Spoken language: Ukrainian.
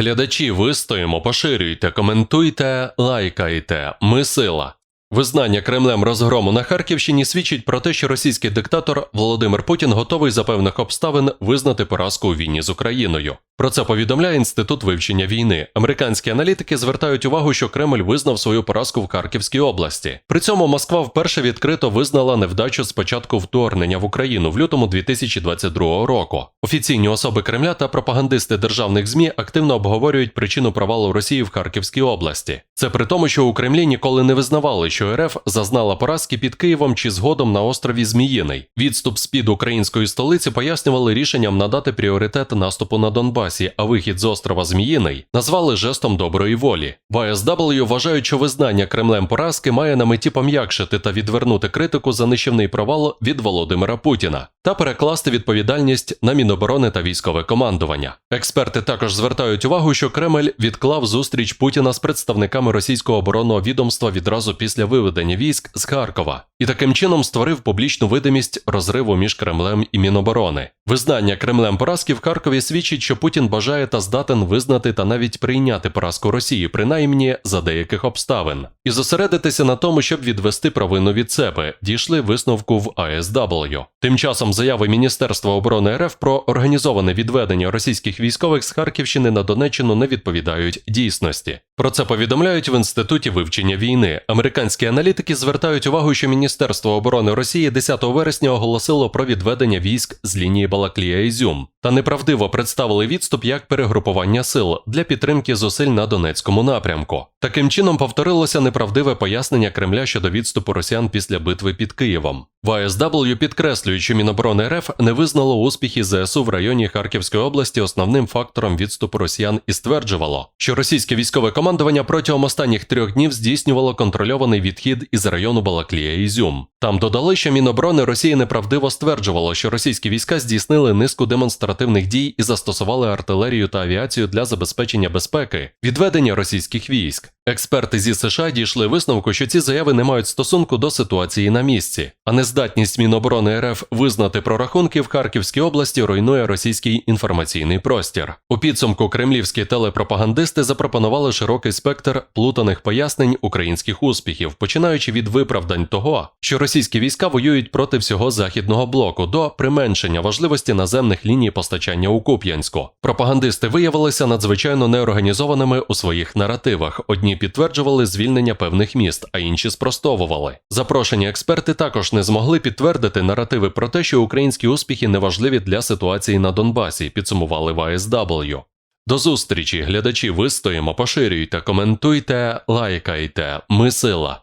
Глядачі, вистоїмо, поширюйте, коментуйте, лайкайте. Ми сила. Визнання Кремлем розгрому на Харківщині свідчить про те, що російський диктатор Володимир Путін готовий за певних обставин визнати поразку у війні з Україною. Про це повідомляє Інститут вивчення війни. Американські аналітики звертають увагу, що Кремль визнав свою поразку в Харківській області. При цьому Москва вперше відкрито визнала невдачу з початку вторгнення в Україну в лютому 2022 року. Офіційні особи Кремля та пропагандисти державних змі активно обговорюють причину провалу Росії в Харківській області. Це при тому, що у Кремлі ніколи не визнавали, що РФ зазнала поразки під Києвом чи згодом на острові Зміїний. Відступ з під української столиці пояснювали рішенням надати пріоритет наступу на Донбасі, а вихід з острова Зміїний назвали жестом доброї волі. АСW вважають, що визнання Кремлем поразки має на меті пом'якшити та відвернути критику за нищівний провал від Володимира Путіна та перекласти відповідальність на Міноборони та військове командування. Експерти також звертають увагу, що Кремль відклав зустріч Путіна з представниками російського оборонного відомства відразу після виведення військ з Харкова і таким чином створив публічну видимість розриву між Кремлем і Міноборони. Визнання Кремлем поразки в Харкові свідчить, що Путін бажає та здатен визнати та навіть прийняти поразку Росії, принаймні за деяких обставин, і зосередитися на тому, щоб відвести провину від себе, дійшли висновку в АСW. Тим часом заяви Міністерства оборони РФ про організоване відведення російських військових з Харківщини на Донеччину не відповідають дійсності. Про це повідомляють в інституті вивчення війни. Американські аналітики звертають увагу, що Міністерство оборони Росії 10 вересня оголосило про відведення військ з лінії Балаклія Ізюм та неправдиво представили відступ як перегрупування сил для підтримки зусиль на Донецькому напрямку. Таким чином повторилося неправдиве пояснення Кремля щодо відступу росіян після битви під Києвом. В АСW підкреслюють, що Міноборони РФ не визнало успіхи ЗСУ в районі Харківської області основним фактором відступу росіян і стверджувало, що російське військове командування протягом останніх трьох днів здійснювало контрольований відхід із району Балаклія Ізюм. Там додали, що Міноборони Росії неправдиво стверджувало, що російські війська здійснили низку демонстративних дій і застосували артилерію та авіацію для забезпечення безпеки, відведення російських військ. Експерти зі США дійшли висновку, що ці заяви не мають стосунку до ситуації на місці, а нездатність Міноборони РФ визнати прорахунки в Харківській області руйнує російський інформаційний простір. У підсумку кремлівські телепропагандисти запропонували широкий спектр плутаних пояснень українських успіхів, починаючи від виправдань того, що російські війська воюють проти всього західного блоку до применшення важливості наземних ліній постачання у Куп'янську. Пропагандисти виявилися надзвичайно неорганізованими у своїх наративах. Одні підтверджували звільнення певних міст, а інші спростовували. Запрошені експерти також не змогли підтвердити наративи про те, що українські успіхи неважливі для ситуації на Донбасі, підсумували в АСW. До зустрічі, глядачі, вистоїмо, поширюйте, коментуйте, лайкайте. Ми сила.